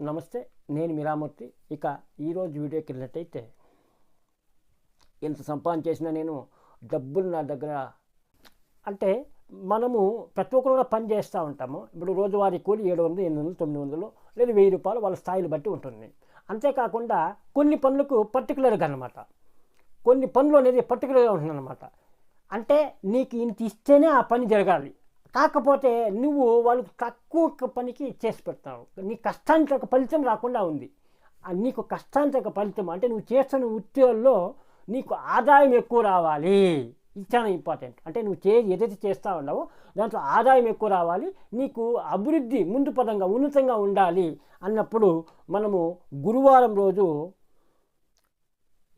నమస్తే నేను మీరామూర్తి. ఇక ఈరోజు వీడియోకి వెళ్ళినట్టయితే ఎంత సంపాదన చేసినా నేను డబ్బులు నా దగ్గర అంటే మనము ప్రతి ఒక్కరు కూడా పని చేస్తూ ఉంటాము. ఇప్పుడు రోజువారీ కూలి ఏడు వందలు ఎనిమిది వందలు తొమ్మిది వందలు లేదా వెయ్యి రూపాయలు వాళ్ళ స్థాయిని బట్టి ఉంటుంది. అంతేకాకుండా కొన్ని పనులకు పర్టికులర్గా అనమాట కొన్ని పనులు అనేది పర్టికులర్గా ఉంటుందన్నమాట. అంటే నీకు ఇంత ఇస్తేనే ఆ పని జరగాలి. కాకపోతే నువ్వు వాళ్ళకి తక్కువ పనికి చేసి పెడతావు నీ కష్టానికి ఒక ఫలితం రాకుండా ఉంది. నీకు కష్టానికి ఒక ఫలితం అంటే నువ్వు చేస్తున్న ఉద్యోగంలో నీకు ఆదాయం ఎక్కువ రావాలి. ఇది చాలా ఇంపార్టెంట్ అంటే నువ్వు చే ఏదైతే చేస్తూ ఉన్నావో దాంట్లో ఆదాయం ఎక్కువ రావాలి. నీకు అభివృద్ధి ముందు పదంగా ఉన్నతంగా ఉండాలి అన్నప్పుడు మనము గురువారం రోజు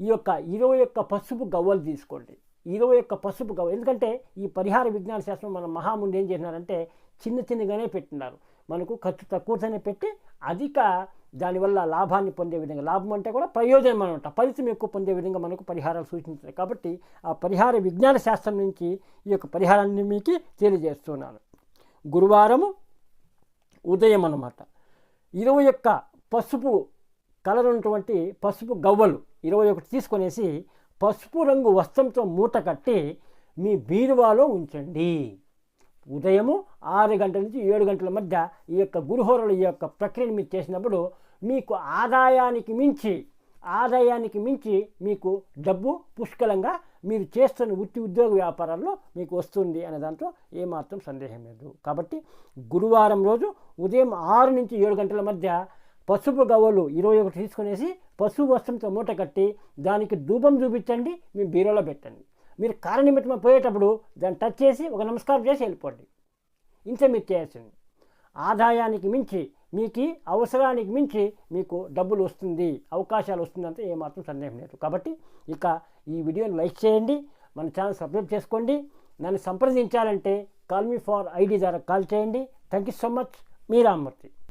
ఈ యొక్క ఇరవై యొక్క పసుపు గవ్వలు తీసుకోండి. ఇరవై యొక్క పసుపు గవ్వ. ఎందుకంటే ఈ పరిహార విజ్ఞాన శాస్త్రం మన మహాముందు ఏం చేసినారంటే చిన్న చిన్నగానే పెట్టినారు. మనకు ఖర్చు తక్కువతోనే పెట్టి అధిక దానివల్ల లాభాన్ని పొందే విధంగా లాభం అంటే కూడా ప్రయోజనం అనమాట. ఫలితం ఎక్కువ పొందే విధంగా మనకు పరిహారాలు సూచించారు. కాబట్టి ఆ పరిహార విజ్ఞాన శాస్త్రం నుంచి ఈ యొక్క పరిహారాన్ని మీకు తెలియజేస్తున్నాను. గురువారము ఉదయం అన్నమాట. ఇరవై యొక్క పసుపు కలర్ ఉన్నటువంటి పసుపు గవ్వలు ఇరవై ఒకటి తీసుకొనేసి పసుపు రంగు వస్త్రంతో మూట కట్టి మీ బీరువాలో ఉంచండి. ఉదయము ఆరు గంటల నుంచి ఏడు గంటల మధ్య ఈ యొక్క గురుహోరల ఈ యొక్క ప్రక్రియను మీరు చేసినప్పుడు మీకు ఆదాయానికి మించి ఆదాయానికి మించి మీకు డబ్బు పుష్కలంగా మీరు చేస్తున్న వృత్తి ఉద్యోగ వ్యాపారాల్లో మీకు వస్తుంది అనే దాంట్లో ఏమాత్రం సందేహం లేదు. కాబట్టి గురువారం రోజు ఉదయం ఆరు నుంచి ఏడు గంటల మధ్య పసుపు గవ్వలు ఇరవై ఒకటి తీసుకునేసి పశువు వస్త్రంతో మూట కట్టి దానికి ధూపం చూపించండి మీ బీరోలో పెట్టండి. మీరు కారణిమిత్తం పోయేటప్పుడు దాన్ని టచ్ చేసి ఒక నమస్కారం చేసి వెళ్ళిపోండి. ఇంత మీరు చేయాల్సింది ఆదాయానికి మించి మీకు అవసరానికి మించి మీకు డబ్బులు వస్తుంది అవకాశాలు వస్తుందంటే ఏమాత్రం సందేహం లేదు. కాబట్టి ఇక ఈ వీడియోని లైక్ చేయండి మన ఛానల్ సబ్స్క్రైబ్ చేసుకోండి నన్ను సంప్రదించాలంటే కాల్ మీ ఫార్ ఐడి ద్వారా కాల్ చేయండి. Thank you so much. Me Rammurthy.